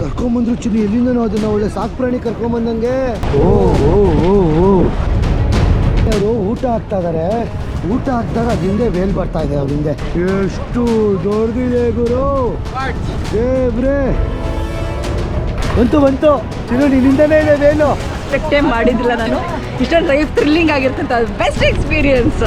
ಕರ್ಕೊಂಬಂದ್ರು ಚಿನ್ನಿ ಎಲ್ಲಿಂದನೋ ಅದನ್ನ ಒಳ್ಳೆ ಸಾಕು ಪ್ರಾಣಿ ಕರ್ಕೊಂಬಂದಂಗೆ. ಓ ಓ ಓ ಓ. ಅವರು ಊಟ ಹಾಕ್ತಾ ಇದಾರೆ. ಊಟ ಹಾಕಿದಾಗ ಅದ್ ಹಿಂದೆ ವೇಲ್ ಬರ್ತಾ ಇದೆ ಅವ್ರ ಹಿಂದೆ. ಎಷ್ಟು ದೊಡ್ಡದಿದೆ ಗುರು. ದೇವ್ರೆ. ಬಂತು ಬಂತು. ಚಿನ್ನ ನಿನ್ನಿಂದನೇ ಇದೆ ವೇಲು ಎಕ್ಸ್ಪೆಕ್ಟೇ ಮಾಡಿದ್ದಿಲ್ಲ ನಾನು. ಇಷ್ಟೊಂದು ಲೈಫ್ ಥ್ರಿಲ್ಲಿಂಗ್ ಆಗಿರ್ತಂತ. ಬೆಸ್ಟ್ ಎಕ್ಸ್ಪೀರಿಯನ್ಸ್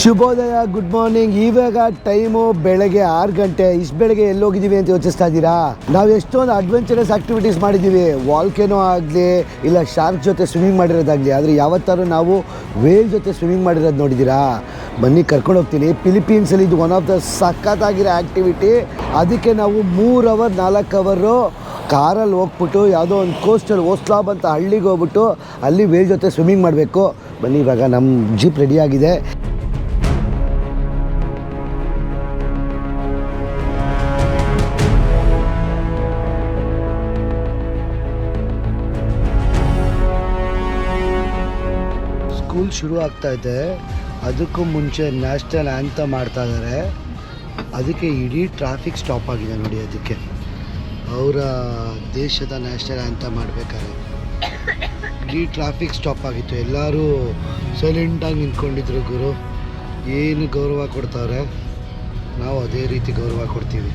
ಶುಭೋದಯ ಗುಡ್ ಮಾರ್ನಿಂಗ್ ಇವಾಗ ಟೈಮು ಬೆಳಗ್ಗೆ ಆರು ಗಂಟೆ. ಇಷ್ಟು ಬೆಳಗ್ಗೆ ಎಲ್ಲೋಗಿದ್ದೀವಿ ಅಂತ ಯೋಚಿಸ್ತಾ ಇದ್ದೀರಾ? ನಾವು ಎಷ್ಟೊಂದು ಅಡ್ವೆಂಚರಸ್ ಆಕ್ಟಿವಿಟೀಸ್ ಮಾಡಿದ್ದೀವಿ. ವಾಲ್ಕೆನೋ ಆಗಲಿ, ಇಲ್ಲ ಶಾರ್ಕ್ ಜೊತೆ ಸ್ವಿಮ್ಮಿಂಗ್ ಮಾಡಿರೋದಾಗಲಿ, ಆದರೆ ಯಾವತ್ತಾರು ನಾವು ವೇಲ್ ಜೊತೆ ಸ್ವಿಮ್ಮಿಂಗ್ ಮಾಡಿರೋದು ನೋಡಿದ್ದೀರಾ? ಬನ್ನಿ, ಕರ್ಕೊಂಡು ಹೋಗ್ತೀನಿ. ಫಿಲಿಪೀನ್ಸಲ್ಲಿ ಇದು ಒನ್ ಆಫ್ ದ ಸಖತ್ತಾಗಿರೋ ಆ್ಯಕ್ಟಿವಿಟಿ ಅದಕ್ಕೆ ನಾವು ಮೂರು ಅವರ್ ನಾಲ್ಕು ಅವರು ಕಾರಲ್ಲಿ ಹೋಗ್ಬಿಟ್ಟು, ಯಾವುದೋ ಒಂದು ಕೋಸ್ಟಲ್ ಓಸ್ಲಾಬ್ ಅಂತ ಹಳ್ಳಿಗೆ ಹೋಗ್ಬಿಟ್ಟು, ಅಲ್ಲಿ ವೇಲ್ ಜೊತೆ ಸ್ವಿಮ್ಮಿಂಗ್ ಮಾಡಬೇಕು. ಬನ್ನಿ, ಇವಾಗ ನಮ್ಮ ಜೀಪ್ ರೆಡಿಯಾಗಿದೆ ಸ್ಕೂಲ್ ಶುರು ಆಗ್ತಾ ಇದೆ. ಅದಕ್ಕೂ ಮುಂಚೆ ನ್ಯಾಷನಲ್ ಆ್ಯಂತ ಮಾಡ್ತಾ ಇದ್ದಾರೆ. ಅದಕ್ಕೆ ಇಡೀ ಟ್ರಾಫಿಕ್ ಸ್ಟಾಪ್ ಆಗಿದೆ ನೋಡಿ ಅದಕ್ಕೆ. ಅವರ ದೇಶದ ನ್ಯಾಷನಲ್ ಆ್ಯಂತ ಮಾಡಬೇಕಾದ್ರೆ. ಇಡೀ ಟ್ರಾಫಿಕ್ ಸ್ಟಾಪ್ ಆಗಿತ್ತು. ಎಲ್ಲರೂ ಸೈಲೆಂಟಾಗಿ ನಿಂತ್ಕೊಂಡಿದ್ರು ಗುರು. ಏನು ಗೌರವ ಕೊಡ್ತಾವ್ರೆ? ನಾವು ಅದೇ ರೀತಿ ಗೌರವ ಕೊಡ್ತೀವಿ.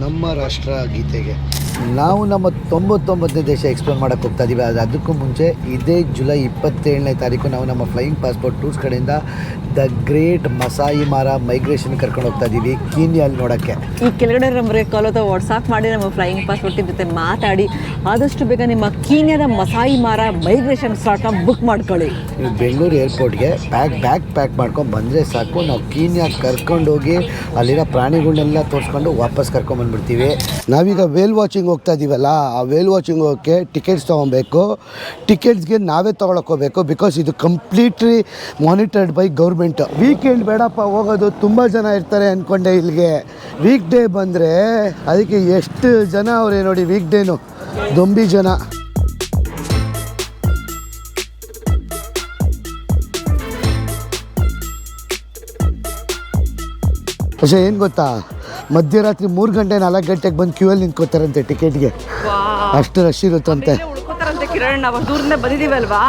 ನಮ್ಮ ರಾಷ್ಟ್ರ ಗೀತೆಗೆ. ನಾವು ನಮ್ಮ ತೊಂಬತ್ತೊಂಬತ್ತನೇ ದೇಶ ಎಕ್ಸ್ಪ್ಲೋರ್ ಮಾಡೋಕ್ಕೆ ಹೋಗ್ತಾ ಇದ್ದೀವಿ ಅದು ಅದಕ್ಕೂ ಮುಂಚೆ ಇದೇ ಜುಲೈ ಇಪ್ಪತ್ತೇಳನೇ ತಾರೀಕು ನಾವು ನಮ್ಮ ಫ್ಲೈಯಿಂಗ್ ಪಾಸ್ಪೋರ್ಟ್ ಟೂರ್ಸ್ ಕಡೆಯಿಂದ the great Masai Mara migration ಕರ್ಕೊಂಡು ಹೋಗ್ತಾ ಇದ್ದೀವಿ ಕೀನ್ಯಲ್ಲಿ ನೋಡೋಕ್ಕೆ. ಈ ಕೆಳಗಡೆ ನಮಗೆ ಕಾಲ್ ಅಥವಾ ವಾಟ್ಸಾಪ್ ಮಾಡಿ ನಮ್ಮ ಫ್ಲೈಯಿಂಗ್ ಪಾಸ್ಪೋರ್ಟ್ ಜೊತೆ ಮಾತಾಡಿ ಆದಷ್ಟು ಬೇಗ ನಿಮ್ಮ ಕೀನ್ಯದ ಮಸಾಯಿ ಮಾರ ಮೈಗ್ರೇಷನ್ ಸ್ಲಾಟ್ನ ಬುಕ್ ಮಾಡ್ಕೊಳ್ಳಿ. ನೀವು ಬೆಂಗಳೂರು ಏರ್ಪೋರ್ಟ್ಗೆ ಪ್ಯಾಕ್ ಬ್ಯಾಗ್ ಪ್ಯಾಕ್ ಮಾಡ್ಕೊಂಡು ಬಂದರೆ ಸಾಕು. ನಾವು ಕೀನ್ಯಾ ಕರ್ಕೊಂಡೋಗಿ ಅಲ್ಲಿರೋ ಪ್ರಾಣಿಗಳನ್ನೆಲ್ಲ ತೋರಿಸ್ಕೊಂಡು ವಾಪಸ್ ಕರ್ಕೊಂಬಂದ್ಬಿಡ್ತೀವಿ ನಾವೀಗ ವೇಲ್ ವಾಚಿಂಗ್ ಹೋಗ್ತಾ ಇದ್ದೀವಲ್ಲ ಆ ವೇಲ್ ವಾಚಿಂಗ್ ಹೋಗೋಕ್ಕೆ ಟಿಕೆಟ್ಸ್ ತೊಗೊಬೇಕು. ಟಿಕೆಟ್ಸ್ಗೆ ನಾವೇ ತೊಗೊಳಕೋಬೇಕು ಬಿಕಾಸ್ ಇದು completely monitored by government weekend ಬೇಡಪ್ಪ ಹೋಗೋದು ತುಂಬ ಜನ ಇರ್ತಾರೆ ಅನ್ಕೊಂಡೆ ಇಲ್ಲಿಗೆ. ವೀಕ್ ಡೇ ಬಂದ್ರೆ ಅದಕ್ಕೆ ಎಷ್ಟು ಜನ ಅವರೇ ನೋಡಿ ವೀಕ್ ಡೇನು ದೊಂಬಿ ಜನ. ಅಷ್ಟೇ ಏನು ಗೊತ್ತಾ? ಮಧ್ಯರಾತ್ರಿ ಮೂರು ಗಂಟೆ ನಾಲ್ಕು ಗಂಟೆಗೆ ಬಂದು ಕ್ಯೂ ಅಲ್ಲಿ ನಿಂತ್ಕೋತಾರಂತೆ ಟಿಕೆಟ್ಗೆ ಅಷ್ಟು ರಶ್ ಇರುತ್ತಂತೆ. ಕಿರಣ್ ನಾವು ದೂರದಿಂದ ಬಂದಿದೀವಲ್ವಾ?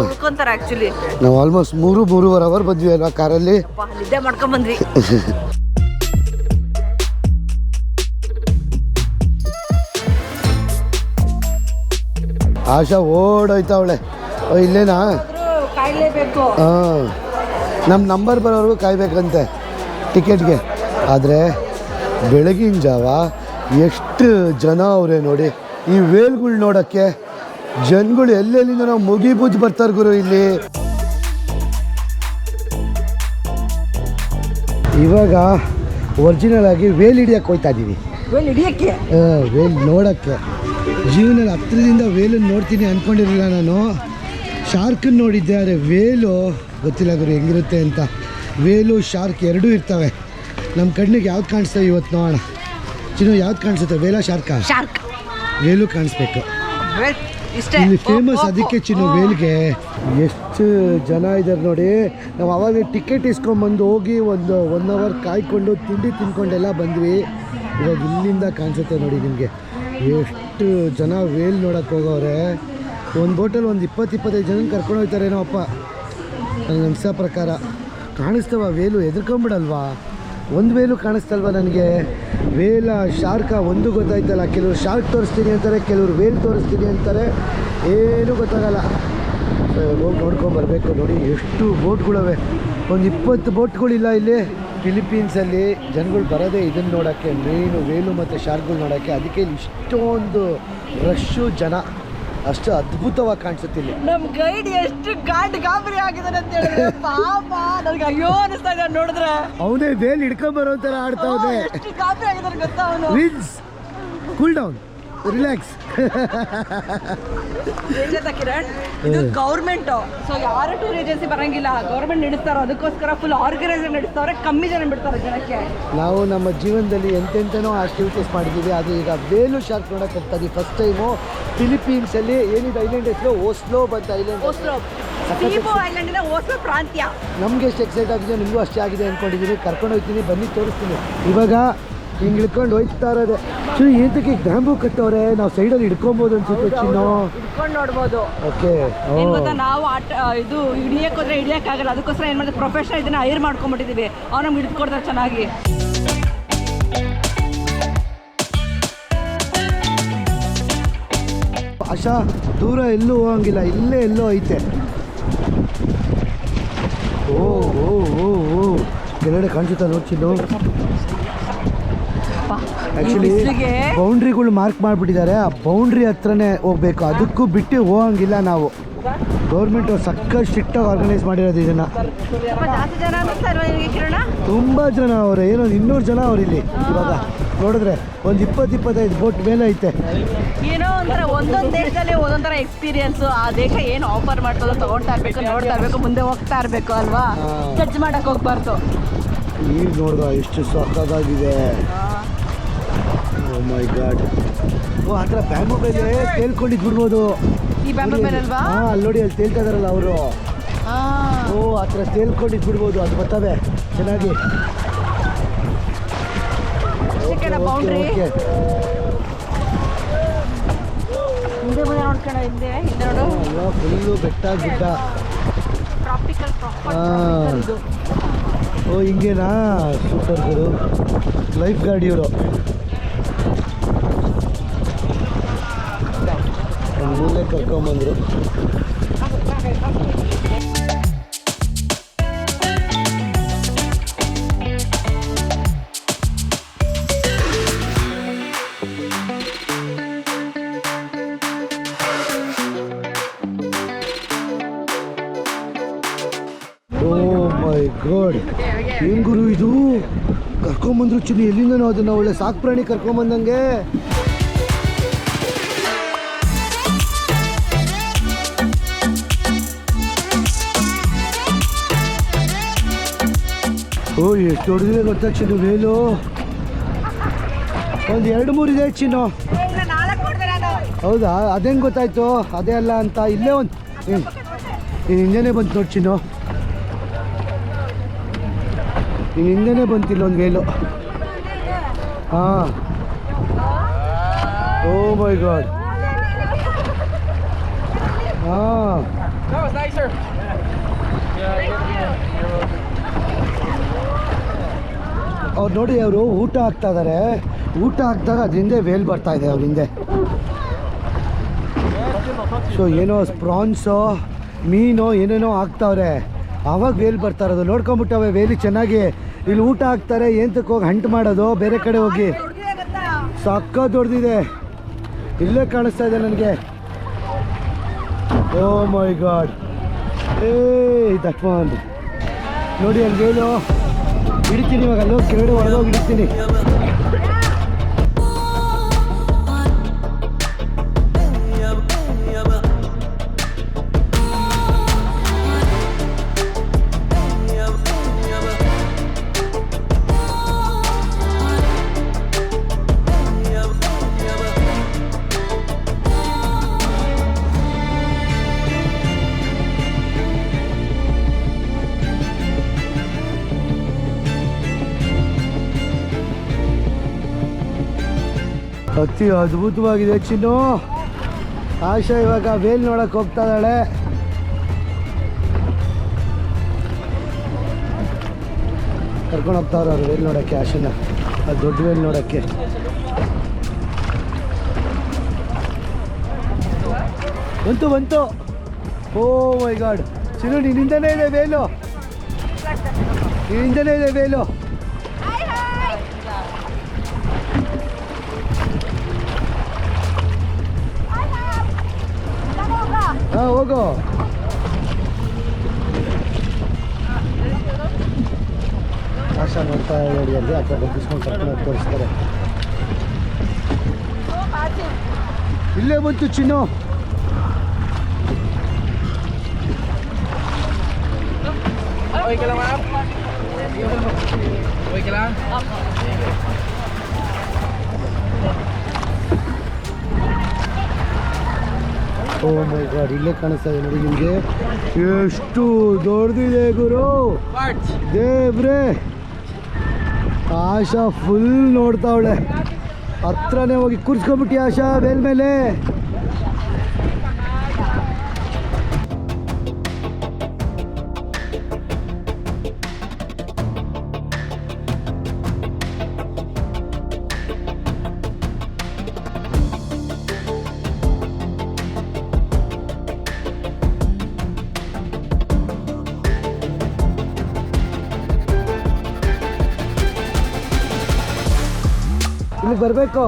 ಉಳ್ಕೊಂತಾರೆ ಆಕ್ಚುಲಿ ನಾವು ಆಲ್ಮೋಸ್ಟ್ ಮೂರು ಮೂರುವರೆ ಅವರ್ ಬಂದ್ವಿ ಅಲ್ವಾ ಕಾರಲ್ಲಿ? ನಿದ್ದೆ ಮಾಡ್ಕೊಂಡ್ ಬಂದ್ವಿ. ಆಶಾ ಓಡೋಯ್ತಾವಳೆ ಇಲ್ಲೇನಾ? ಹಾಂ. ನಮ್ಮ ನಂಬರ್ ಬರೋವರೆಗೂ ಕಾಯ್ಬೇಕಂತೆ ಟಿಕೆಟ್ಗೆ. ಆದರೆ ಬೆಳಗಿನ ಜಾವ ಎಷ್ಟು ಜನ ಅವರೇ ನೋಡಿ ಈ ವೇಲ್ಗಳು ನೋಡೋಕ್ಕೆ. ಜನಗಳು ಎಲ್ಲೆಲ್ಲಿಂದ ನಾವು ಮುಗಿ ಬೂಜ್ ಬರ್ತಾರೆ ಗುರು ಇಲ್ಲಿ? ಇವಾಗ ಒರಿಜಿನಲ್ ಆಗಿ ವೇಲ್ ಹಿಡಿಯಕ್ಕೆ ಹೋಯ್ತಾ ಇದ್ದೀವಿ ವೇಲ್ ನೋಡೋಕ್ಕೆ. ಜೀವನದಲ್ಲಿ ಹತ್ತಿರದಿಂದ ವೇಲನ್ನು ನೋಡ್ತೀನಿ ಅಂದ್ಕೊಂಡಿರಲಿಲ್ಲ ನಾನು. ಶಾರ್ಕನ್ನು ನೋಡಿದ್ದೆ ಆದರೆ ವೇಲು ಗೊತ್ತಿಲ್ಲ ಗುರು ಹೆಂಗಿರುತ್ತೆ ಅಂತ. ವೇಲು ಶಾರ್ಕ್ ಎರಡೂ ಇರ್ತವೆ. ನಮ್ಮ ಕಣ್ಣಿಗೆ ಯಾವ್ದು ಕಾಣಿಸ್ತವೆ ಇವತ್ತು ನೋಡೋಣ. ಚಿನ್ನ ಯಾವ್ದು ಕಾಣಿಸುತ್ತೆ? ವೇಲ ಶಾರ್ಕ ಶಾರ್ಕ್ ವೇಲು ಕಾಣಿಸ್ಬೇಕು. ಇಲ್ಲಿ ಫೇಮಸ್ ಅದಕ್ಕೆ ಚಿನ್ನು ವೇಲ್ಗೆ ಎಷ್ಟು ಜನ ಇದ್ದಾರೆ ನೋಡಿ. ನಾವು ಅವಾಗ ಟಿಕೆಟ್ ಇಸ್ಕೊಂಬಂದು ಹೋಗಿ ಒಂದು ಒನ್ ಅವರ್ ಕಾಯ್ಕೊಂಡು ತಿಂಡಿ ತಿನ್ಕೊಂಡೆಲ್ಲ ಬಂದ್ವಿ. ಇವಾಗ ಇಲ್ಲಿಂದ ಕಾಣಿಸುತ್ತೆ ನೋಡಿ ನಿಮಗೆ. ಎಷ್ಟು ಜನ ವೇಲ್ ನೋಡಕ್ಕೆ ಹೋಗೋರೆ. ಒಂದು ಬೋಟಲ್ಲಿ ಒಂದು ಇಪ್ಪತ್ತು ಇಪ್ಪತ್ತೈದು ಜನ ಕರ್ಕೊಂಡು ಹೋಗ್ತಾರೇನೋ ಅಪ್ಪ. ನನಗೆ ಅನ್ಸೋ ಪ್ರಕಾರ. ಕಾಣಿಸ್ತವ ವೇಲು ಎದ್ಕೊಂಬಿಡಲ್ವಾ ಒಂದು ವೇಲು ಕಾಣಿಸ್ತಲ್ವ ನನಗೆ? ವೇಲ, ಶಾರ್ಕ ಒಂದು ಗೊತ್ತಾಯ್ತಲ್ಲ, ಕೆಲವರು ಶಾರ್ಕ್ ತೋರಿಸ್ತೀನಿ ಅಂತಾರೆ, ಕೆಲವರು ವೇಲ್ ತೋರಿಸ್ತೀನಿ ಅಂತಾರೆ, ಏನೂ ಗೊತ್ತಾಗಲ್ಲ. ಹೋಗಿ ನೋಡ್ಕೊಂಬರ್ಬೇಕು ನೋಡಿ, ಎಷ್ಟು ಬೋಟ್ಗಳವೆ. ಒಂದು ಇಪ್ಪತ್ತು ಬೋಟ್ಗಳಿಲ್ಲ ಇಲ್ಲಿ ಫಿಲಿಪೀನ್ಸಲ್ಲಿ ಜನಗಳು ಬರೋದೇ ಇದನ್ನು ನೋಡೋಕ್ಕೆ, ಮೇನು ವೇಲು ಮತ್ತು ಶಾರ್ಕ್ಗಳು ನೋಡೋಕ್ಕೆ. ಅದಕ್ಕೆ ಇಷ್ಟೊಂದು ರಶ್ಶು ಜನ. ಅಷ್ಟು ಅದ್ಭುತವಾಗಿ ಕಾಣಿಸುತ್ತಿಲ್ಲ ನಮ್ ಗೈಡ್ ಎಷ್ಟು ಗಾಡ್ ಗಾಬರಿ ಆಗಿದಾನೆ ಅಂತ ಹೇಳಿದ್ರೆ ಪಾಪ ನನಗೆ ಅಯ್ಯೋ ಅನಿಸ್ತಾ ಇದೆ ನೋಡಿದ್ರೆ. ಅವನೇ ಬೇಲ್ ಹಿಡ್ಕೊಂಡ್ ಬರೋ ತರ ಆಡ್ತಾ ಇದೆ ಎಷ್ಟು ಗಾಬರಿ ಆಗಿದಾನೆ ಗೊತ್ತಾ ಅವನು? ಕೂಲ್ ಡೌನ್ ರಿಲ್ಯಾಕ್ಸ್ ಕಿರಣ್ ಇದು ಗೌರ್ಮೆಂಟ್ ಸೊ ಯಾರು ಟೂರ್ ಏಜೆನ್ಸಿ ಬರಂಗಿಲ್ಲ. ಗೌರ್ಮೆಂಟ್ ನಡೆಸ್ತಾರೋ ಅದಕ್ಕೋಸ್ಕರ ಫುಲ್ ಆರ್ಗನೈಸರ್ ನಡೆಸ್ತಾರೆ ಕಮ್ಮಿ ಜನ ಬಿಡ್ತಾರೆ ಜನಕ್ಕೆ. ನಾವು ನಮ್ಮ ಜೀವನದಲ್ಲಿ ಎಂತೆಂತನೋ ಆಕ್ಟಿವಿಟೀಸ್ ಮಾಡಿದ್ದೀವಿ. ಅದು ಈಗ ವೇಲು ಶಾರ್ಕ್ ನೋಡಕ್ಕೆ ಹೋಗ್ತಾ ಇದ್ದೀವಿ ಫಸ್ಟ್ ಟೈಮು ಫಿಲಿಪೀನ್ಸಲ್ಲಿ ಏನಿದೆ ಐಲ್ಯಾಂಡ್ ಹೆಸರು? ಓಸ್ಲೋ ಬಂತ ಐಲ್ಯಾಂಡ್ ಓಸ್ಲೋ ಸೀಬೋ ಐಲ್ಯಾಂಡಿನ ಓಸ್ಲೋ ಪ್ರಾಂತ್ಯ. ನಮ್ಗೆ ಎಷ್ಟು ಎಕ್ಸೈಟ್ ಆಗಿದೆ ನಿಮಗೂ ಅಷ್ಟೇ ಆಗಿದೆ ಅಂದ್ಕೊಂಡಿದ್ದೀನಿ ಕರ್ಕೊಂಡು ಹೋಗ್ತೀನಿ. ಬನ್ನಿ ತೋರಿಸ್ತೀನಿ. ಇವಾಗ ಹಿಂಗೆ ಇಳ್ಕೊಂಡು ಹೋಯ್ತಾ ಇರೋದೆ. ಚು ಏತಕ್ಕೆ ಬ್ಯಾಂಬು ಕಟ್ಟವ್ರೆ? ನಾವು ಸೈಡಲ್ಲಿ ಹಿಡ್ಕೊಬೋದು ಅನ್ಸುತ್ತೆ ಚಿನ್ನು. ನೋಡ್ಬೋದು. ಓಕೆ. ಏನ್ ಗೊತ್ತಾ ನಾವು ಆಟ ಇದು ಹಿಡಿಯಕ್ ಹೋದ್ರೆ ಹಿಡಿಯಕ್ ಆಗಲ್ಲ. ಅದಕ್ಕೋಸ್ಕರ ಏನು ಮಾಡಿದ್ರೆ ಪ್ರೊಫೆಷನಲ್ ಇದನ್ನ ಹೈರ್ ಮಾಡ್ಕೊಂಡ್ಬಿಟ್ಟಿದ್ದೀವಿ ಅವ್ರು ನಮ್ಗೆ ಹಿಡಿದ್ಕೊಡ್ತಾರೆ ಚೆನ್ನಾಗಿ. ಆಶಾ ದೂರ ಎಲ್ಲೂ ಹೋಗಂಗಿಲ್ಲ ಇಲ್ಲೇ ಎಲ್ಲೋ ಐತೆ. ಓ ಓ ಓ ಓ. ಕೆಳಗಡೆ ಕಾಣಿಸುತ್ತಾ ನೋಡ್ಚಿನ್ನು ಆ್ಯಕ್ಚುಲಿ ಬೌಂಡ್ರಿಗಳು ಮಾರ್ಕ್ ಮಾಡಿಬಿಟ್ಟಿದ್ದಾರೆ. ಆ ಬೌಂಡ್ರಿ ಹತ್ರನೇ ಹೋಗ್ಬೇಕು. ಅದಕ್ಕೂ ಬಿಟ್ಟು ಹೋಗಂಗಿಲ್ಲ ನಾವು. ಗೌರ್ಮೆಂಟ್ ಸಕ್ಕ ಸ್ಟ್ರಿಕ್ಟಾಗಿ ಆರ್ಗನೈಸ್ ಮಾಡಿರೋದು ಇದನ್ನ. ತುಂಬಾ ಜನ ಅವರೇ. ಏನೋ ಇನ್ನೂರು ಜನ ಅವ್ರು ಇಲ್ಲಿ ಇವಾಗ. ನೋಡಿದ್ರೆ ಒಂದು ಇಪ್ಪತ್ತು ಇಪ್ಪತ್ತೈದು ಬೋಟ್ ಮೇಲೆ ಐತೆ. ಏನೋ ಒಂಥರ ಒಂದೊಂದು ದೇಶದಲ್ಲಿ ಒಂದೊಂಥರ ಎಕ್ಸ್ಪೀರಿಯನ್ಸ್ ಆ ದೇಶ ಏನು ಆಫರ್ ಮಾಡ್ತದೋ ತಗೊಳ್ತಾ ಇರ್ಬೇಕು ನೋಡ್ತಾ ಇರ್ಬೇಕು ಮುಂದೆ ಹೋಗ್ತಾ ಇರಬೇಕು ಅಲ್ವಾ. ಜಡ್ಜ್ ಮಾಡಕ್ ಹೋಗ್ಬಾರ್ದು. ಈಗ ನೋಡ್ದ ಎಷ್ಟು ಸಕ್ಕದಾಗಿದೆ ಓ ಮೈ ಗಾಡ್ ಓ ಆ ಥರ ಬ್ಯಾಂಬು ಮೇಲೆ ತೇಲ್ಕೊಂಡಿದ್ದು ಬಿಡ್ಬೋದು. ಈ ಬ್ಯಾಂಬು ಮೇಲೆ ಅಲ್ವಾ? ಹಾಂ ಅಲ್ಲಿ ನೋಡಿ ಅಲ್ಲಿ ತೇಲ್ತಾ ಇದಾರಲ್ಲ ಅವರು. ಓ ಆ ಥರ ತೇಲ್ಕೊಂಡಿದ್ದು ಬಿಡ್ಬೋದು. ಅದು ಬರ್ತವೆ. ಚೆನ್ನಾಗಿ? ಹಿಂದೆ ಮುಂದೆ ನೋಡ್ಕೊಳ ಹಿಂದೆ ಹಿಂದೆ ನೋಡು. ಫುಲ್ಲು ಬೆಟ್ಟ ಗುಡ್ಡ ಟ್ರಾಪಿಕಲ್ ಹಾ. ಓ ಹಿಂಗೇನಾ? ಸೂಪರ್ ಗುರು. ಲೈಫ್ ಗಾರ್ಡ್ ಇವರು. ಮೂಲೆ ಕರ್ಕೊಂಬಂದರು ಗಾಡ್ ಏನ್ ಇದು ಕರ್ಕೊಂಬಂದ್ರು ಚಿನ್ನಿ ಎಲ್ಲಿಂದನೋ ಅದನ್ನ ಒಳ್ಳೆ ಸಾಕು ಪ್ರಾಣಿ ಕರ್ಕೊಂಬಂದಂಗೆ. ಓ ಎಷ್ಟು ದೊಡ್ಡದಿದೆ ಗೊತ್ತಾ ಚಿನ್ನು ವೇಲು ಒಂದು ಎರಡು ಮೂರು ಇದೆ ಚಿನ್ನು. ಹೌದಾ? ಅದೇನು ಗೊತ್ತಾಯ್ತು? ಅದೇ ಅಲ್ಲ ಅಂತ, ಇಲ್ಲೇ ಒಂದು ನೀನು ಹಿಂದೆನೇ ಬಂತು ನೋಡಿ ಚಿನ್ನು. ನೀನು ಹಿಂದೆನೇ ಬಂತಿಲ್ಲ ಒಂದು ವೇಲು ಹಾಂ. ಓ ಮೈ ಗಾಡ್ ಹಾಂ. ಅವ್ರು ನೋಡಿ ಅವರು ಊಟ ಹಾಕ್ತಾ ಇದ್ದಾರೆ ಊಟ ಹಾಕಿದಾಗ ಅದ್ರ ಹಿಂದೆ ವೇಲ್ ಬರ್ತಾ ಇದೆ ಅವ್ರ ಹಿಂದೆ. ಸೊ ಏನೋ ಪ್ರಾನ್ಸೋ ಮೀನೋ, ಏನೇನೋ ಹಾಕ್ತಾವ್ರೆ. ಆವಾಗ ವೇಲ್ ಬರ್ತಾ ಇರೋದು. ನೋಡ್ಕೊಂಬಿಟ್ಟವೆ ವೇಲಿ ಚೆನ್ನಾಗಿ. ಇಲ್ಲಿ ಊಟ ಹಾಕ್ತಾರೆ, ಏಂತಕ್ಕೆ ಹೋಗಿ ಹಂಟ್ ಮಾಡೋದು, ಬೇರೆ ಕಡೆ ಹೋಗಿ. ಸಕ್ಕ ದೊಡ್ಡದಿದೆ. ಇಲ್ಲೇ ಕಾಣಿಸ್ತಾ ಇದೆ ನನಗೆ. ಓ ಮೈ ಗಾಡ್ ಏ ದಟ್ ನೋಡಿ ಅಲ್ಲಿ ವೇಲು. ಹಿಡಿತೀನಿ ಇವಾಗ ಅಲ್ಲೋ ಕೆಳಗಡೆ ಒಳಗೋಗಿ ಹಿಡಿತೀನಿ ಅತಿ ಅದ್ಭುತವಾಗಿದೆ ಚಿನ್ನು. ಆಶಾ ಇವಾಗ ವೇಲ್ ನೋಡಕ್ ಹೋಗ್ತಾ ಇದ್ದಾಳೆ. ಕರ್ಕೊಂಡು ಹೋಗ್ತಾ ಅವ್ರು ವೇಲ್ ನೋಡೋಕ್ಕೆ ಆಶನ. ಆ ದೊಡ್ಡ ವೇಲ್ ನೋಡೋಕ್ಕೆ. ಬಂತು ಬಂತು. ಓ ಮೈ ಗಾಡ್. ಚಿನ್ನು, ನಿನ್ನಿಂದನೇ ಇದೆ ವೇಲು ನಿನ್ನಿಂದನೇ ಇದೆ ವೇಲು ಹಾಂ ಹೋಗು ಆಶಾ ನೋಡ್ತಾ ಅಲ್ಲಿ ಆ ಕಡೆ ಡಿಸ್ಕೌಂಟ್ ಕರ್ಕೊಂಡು ತೋರಿಸ್ತಾರೆ ಇಲ್ಲೇ ಬಂತು ಚಿನ್ನು ಓ ಮೈ ಗಾಡ್ ಇಲ್ಲೇ ಕಾಣಿಸ್ತಾ ಇದೆ ನೋಡಿ ನಿಮಗೆ. ಎಷ್ಟು ದೊಡ್ಡದಿದೆ ಗುರು. ದೇವ್ರೆ. ಆಶಾ ಫುಲ್ ನೋಡ್ತಾವಳೆ. ಹತ್ರನೇ ಹೋಗಿ ಕೂರ್ಸ್ಕೊಂಬಿಟ್ಟಿ ಆಶಾ ಬೆಲ್ಮೇಲೆ ಮೇಲೆ. ಇಲ್ಲಿ ಬರಬೇಕು.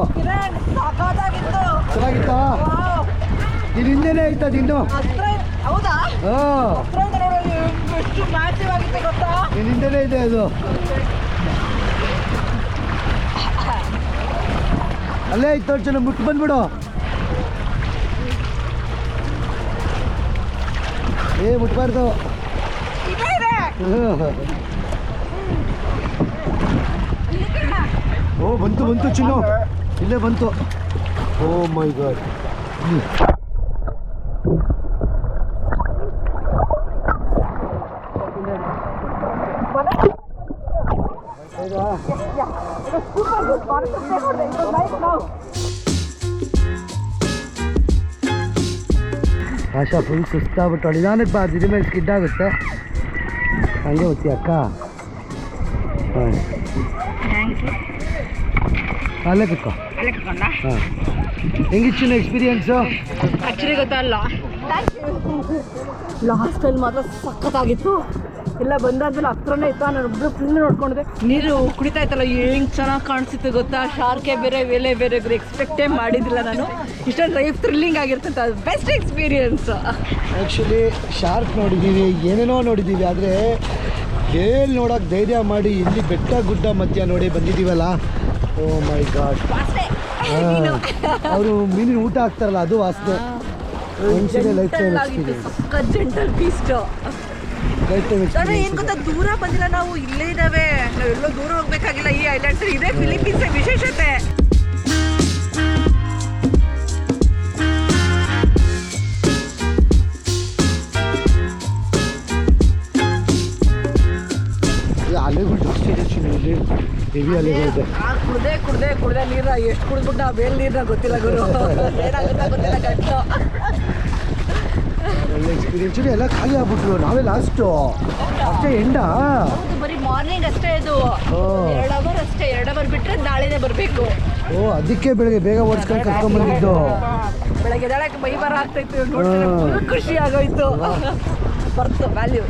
ಚೆನ್ನಾಗಿತ್ತಾ ಇಲ್ಲಿ ಹಿಂದೆನೇ ಆಯ್ತಾ ಇನ್ನು? ಗೊತ್ತಾ? ಇಲ್ಲಿ ಹಿಂದೆನೇ ಇದೆ ಅದು. ಅಲ್ಲೇ ಇತ್ತು ಜನ ಮುಟ್ಟು ಬಂದ್ಬಿಡು. ಏ ಮುಟ್ಬಾರ್ದು. ಓ, ಬಂತು ಬಂತು ಚಿನ್ನು. ಇಲ್ಲೇ ಬಂತು. ಓ ಮೈ ಗಾಡ್. ಆಶಾ ಫುಲ್ ಸುಸ್ತಾಗ್ಬಿಟ್ಟು ನಿಧಾನಕ್ಕೆ ಬಾ ದಿನ ಮೇಲೆ ಸ್ಕಿಡ್ ಆಗುತ್ತೆ. ಹಂಗೆ ಹೋಗ್ತೀಯ ಅಕ್ಕ. ಹಾಂ ಅಲ್ಲೇ ಕುತ್ಕೊಂಡ ಹಾಂ. ಹೆಂಗಿತ್ತು ಎಕ್ಸ್ಪೀರಿಯನ್ಸು ಆ್ಯಕ್ಚುಲಿ ಗೊತ್ತಲ್ಲ ಲಾಸ್ಟ್ ಟೈಮ್ ಮಾತ್ರ ಸಖತ್ತಾಗಿತ್ತು. ಎಲ್ಲ ಬಂದಾದ್ಮೇಲೆ ಹತ್ರನೇ ಇತ್ತು ನಾನು ಒಬ್ಬರು ಫುಲ್ ನೋಡ್ಕೊಂಡಿದ್ದೆ ನೀರು ಕುಡಿತಾ ಇತ್ತಲ್ಲ ಹೆಂಗ್ ಚೆನ್ನಾಗಿ ಕಾಣಿಸುತ್ತೆ ಗೊತ್ತಾ? ಶಾರ್ಕೆ ಬೇರೆ ವೇಲೆ ಬೇರೆ ಎಕ್ಸ್ಪೆಕ್ಟೇ ಮಾಡಿದ್ದಿಲ್ಲ ನಾನು. ಇಷ್ಟೊಂದು ಲೈಫ್ ಥ್ರಿಲ್ಲಿಂಗ್ ಆಗಿರ್ತಂತ ಅದು ಬೆಸ್ಟ್ ಎಕ್ಸ್ಪೀರಿಯನ್ಸ್ ಆ್ಯಕ್ಚುಲಿ ಶಾರ್ಕ್ ನೋಡಿದ್ದೀವಿ ಏನೇನೋ ನೋಡಿದ್ದೀವಿ ಆದರೆ ಹೇಳಿ ನೋಡೋಕೆ ಧೈರ್ಯ ಮಾಡಿ ಇಲ್ಲಿ ಬೆಟ್ಟ ಗುಡ್ಡ ಮಧ್ಯ ನೋಡಿ ಬಂದಿದ್ದೀವಲ್ಲ? ಓ ಮೈ ಗಾಡ್. ಅವರು ಮೀನಿನ ಊಟ ಹಾಕ್ತಾರಲ್ಲ ಅದು ವಾಸನೆ ಒಂದ್ಸಲ ಲೈಫ್ ಟೈಮ್ ಎಕ್ಸ್ಪೀರಿಯನ್ಸ್ ಏನ್ ಗೊತ್ತಾ ದೂರ ಬಂದಿಲ್ಲ ನಾವು ಇಲ್ಲೇ ಇದಾವೆ ನಾವೆಲ್ಲೋ ದೂರ ಹೋಗ್ಬೇಕಾಗಿಲ್ಲ ಈ ಐಲ್ಯಾಂಡ್ಸ್ ಇದೇ ಫಿಲಿಪೀನ್ಸ್ ವಿಶೇಷತೆ. ಹೆವಿ ಅಲೆಗಳಿದೆ ಕುಡ್ದೆ ಕುಡ್ದೆ ಕುಡ್ದೆ ನೀರ ಎಷ್ಟು ಕುಡ್ದ್ಬಿಟ್ಟು ಆ ಬೇಲ್ ನೀರ ಗೊತ್ತಿಲ್ಲ ಗುರು. ಏನಾಗುತ್ತಾ ಗೊತ್ತಿಲ್ಲ ಒಳ್ಳೆ ಎಕ್ಸ್ಪೀರಿಯನ್ಸ್ ಎಲ್ಲ ಖಾಲಿ ಆಗ್ಬಿಟ್ರು ನಾವೇ ಲಾಸ್ಟು ಅಷ್ಟೇ ಎಂಡ ಬರೀ ಮಾರ್ನಿಂಗ್ ಅಷ್ಟೇ ಇದು. ಎರಡು ಅವರ್ ಅಷ್ಟೇ ಎರಡು ಅವರ್ ಬಿಟ್ಟರೆ ನಾಳೆನೇ ಬರಬೇಕು. ಓ ಅದಕ್ಕೆ ಬೆಳಗ್ಗೆ ಬೇಗ ಓಡಿಸ್ಕೊಂಡು ಕರ್ಕೊಂಡ್ಬಂದಿದ್ದು ಬೆಳಗ್ಗೆ ಎದ್ದೇಳಕ್ಕೆ ಮೈ ಬರ ಆಗ್ತೈತು ನೋಡ್ತಿದ್ರೆ full ಖುಷಿ ಆಗೋಯ್ತು. ಬರ್ತು ವ್ಯಾಲ್ಯೂ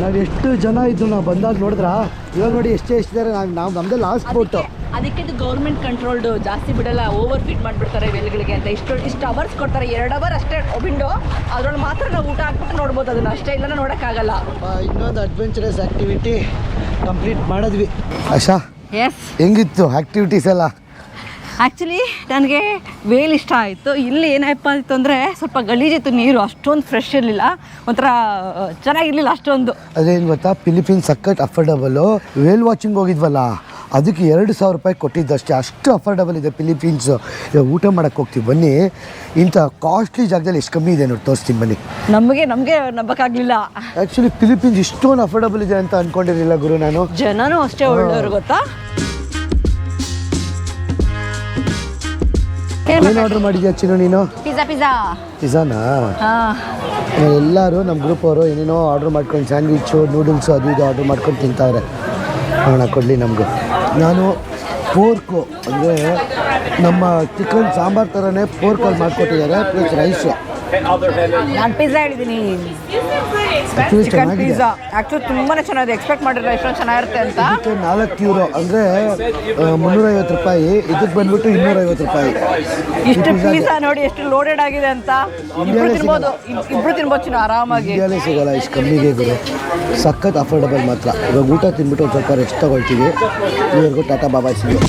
ನಾವು ಎಷ್ಟು ಜನ ಇದ್ದು ನಾವು ಬಂದಾಗ ನೋಡಿದ್ರ? ಇವಾಗ ನೋಡಿ ಎಷ್ಟೇ ಎಷ್ಟಿದ್ದಾರೆ ನಾವು ನಾವು ನಮ್ಮದೇ ಲಾಸ್ಟ್ ಬೋಟು ಅದಕ್ಕೆ ಇದು ಗೌರ್ಮೆಂಟ್ ಕಂಟ್ರೋಲ್ಡ್ ಜಾಸ್ತಿ ಬಿಡಲ್ಲ ಓವರ್ ಫಿಟ್ ಮಾಡಿಬಿಡ್ತಾರೆ ವೆಲ್ಗಳಿಗೆ ಅಂತ. ಇಷ್ಟು ಇಷ್ಟು ಅವರ್ಸ್ ಕೊಡ್ತಾರೆ. ಎರಡು ಅವರ್ ಅಷ್ಟೇ ವಿಂಡೋ ಅದ್ರೊಳಗೆ ಮಾತ್ರ ನಾವು ಊಟ ಹಾಕ್ಬಿಟ್ಟು ನೋಡ್ಬೋದು ಅದನ್ನ. ಅಷ್ಟೇ ಇಲ್ಲ ನೋಡೋಕ್ಕಾಗಲ್ಲ. ಇನ್ನೊಂದು ಅಡ್ವೆಂಚರಸ್ ಆಕ್ಟಿವಿಟಿ ಕಂಪ್ಲೀಟ್ ಮಾಡಿದ್ವಿ. ಆಶಾ ಎಸ್ ಹೆಂಗಿತ್ತು ಆಕ್ಟಿವಿಟೀಸ್ ಎಲ್ಲ? ಆ್ಯಕ್ಚುಲಿ ನನಗೆ ವೇಲ್ ಇಷ್ಟ ಆಯಿತು. ಇಲ್ಲಿ ಏನಪ್ಪ ಆಯಿತು ಅಂದರೆ ಸ್ವಲ್ಪ ಗಲೀಜಿತ್ತು ನೀರು ಅಷ್ಟೊಂದು ಫ್ರೆಶ್ ಇರಲಿಲ್ಲ. ಒಂಥರ ಚೆನ್ನಾಗಿರಲಿಲ್ಲ ಅಷ್ಟೊಂದು. ಅದೇನು ಗೊತ್ತಾ? ಫಿಲಿಪೀನ್ಸ್ ಸಖತ್ ಅಫೋರ್ಡಬಲು ವೇಲ್ ವಾಚಿಂಗ್ ಹೋಗಿದ್ವಲ್ಲ? ಅದಕ್ಕೆ ಎರಡು ಸಾವಿರ ರೂಪಾಯಿ ಕೊಟ್ಟಿದ್ದಷ್ಟೇ. ಅಷ್ಟು ಅಫೋರ್ಡಬಲ್ ಇದೆ ಫಿಲಿಪೀನ್ಸ್ ಊಟ ಮಾಡೋಕ್ಕೆ ಹೋಗ್ತೀವಿ. ಬನ್ನಿ. ಇಂಥ ಕಾಸ್ಟ್ಲಿ ಜಾಗದಲ್ಲಿ ಎಷ್ಟು ಕಮ್ಮಿ ಇದೆ ನೋಡಿ ತೋರಿಸ್ತೀನಿ ಬನ್ನಿ. ನಮಗೆ ನಮಗೆ ನಂಬಕ್ಕಾಗಲಿಲ್ಲ. ಆ್ಯಕ್ಚುಲಿ ಫಿಲಿಪೀನ್ಸ್ ಇಷ್ಟೊಂದು ಅಫೋರ್ಡಬಲ್ ಇದೆ ಅಂತ ಅಂದ್ಕೊಂಡಿರಲಿಲ್ಲ ಗುರು ನಾನು. ಜನನೂ ಅಷ್ಟೇ ಒಳ್ಳೆಯವ್ರು ಗೊತ್ತಾ? ಏನು ಆರ್ಡರ್ ಮಾಡಿದ್ಯಾ ಚಿನ್ನು ನೀನು? ಪಿಜ್ಜಾ ಪಿಜ್ಜಾ ಪಿಜ್ಜಾನಾ ಹಾಂ. ಎಲ್ಲರೂ ನಮ್ಮ ಗ್ರೂಪ್ ಅವರು ಏನೇನೋ ಆರ್ಡರ್ ಮಾಡ್ಕೊಂಡು ಸ್ಯಾಂಡ್ವಿಚ್ಚು ನೂಡಲ್ಸು ಅದು ಇದು ಆರ್ಡರ್ ಮಾಡ್ಕೊಂಡು ತಿಂತಾವ್ರೆ. ನೋಡೋಣ ಕೊಡಲಿ ನಮಗೂ. ನಾನು ಪೋರ್ಕು ಅಂದರೆ ನಮ್ಮ ಚಿಕನ್ ಸಾಂಬಾರು ಥರನೇ ಪೋರ್ಕಲ್ಲಿ ಮಾಡ್ಕೊಟ್ಟಿದ್ದಾರೆ ಪ್ಲಸ್ ರೈಸು ನಾನು ಪಿಜ್ಜಾ ಹೇಳಿದ್ದೀನಿ ಚಿಕನ್ ಪಿಜ್ಜಾ ಆ್ಯಕ್ಚುಲಿ ತುಂಬಾ ಚೆನ್ನಾಗಿದೆ. ಎಕ್ಸ್ಪೆಕ್ಟ್ ಮಾಡಿರೋ ಎಷ್ಟೊಂದು ಚೆನ್ನಾಗಿರುತ್ತೆ ಅಂತ. ಇದಕ್ಕೆ ನಾಲ್ಕು ಯೂರೋ ಅಂದರೆ ಮುನ್ನೂರೈವತ್ತು ರೂಪಾಯಿ. ಇದಕ್ಕೆ ಬಂದ್ಬಿಟ್ಟು ಇನ್ನೂರೈವತ್ತು ರೂಪಾಯಿ. ಇಷ್ಟು ಪಿಜ್ಜಾ ನೋಡಿ ಎಷ್ಟು ಲೋಡೆಡ್ ಆಗಿದೆ ಅಂತ. ಇಬ್ರು ತಿನ್ಬೋದು. ಇಬ್ಬರು ಇಬ್ರು ತಿನ್ಬೋದು ಚಿನ್ನ ಆರಾಮಾಗಿ. ಇಂಡಿಯಾಲೇ ಸಿಗಲ್ಲ ಇಷ್ಟು ಕಮ್ಮಿಗೆ ಗುರು. ಸಖತ್ ಅಫೋರ್ಡಬಲ್ ಮಾತ್ರ. ಇವಾಗ ಊಟ ತಿನ್ಬಿಟ್ಟು ಒಂದು ಸ್ವಲ್ಪ ರೆಸ್ಟ್ ತೊಗೊಳ್ತೀವಿ. ಇವ್ರಿಗೂ ಟಾಟಾ ಬಾಬಾ ಸಿಗು.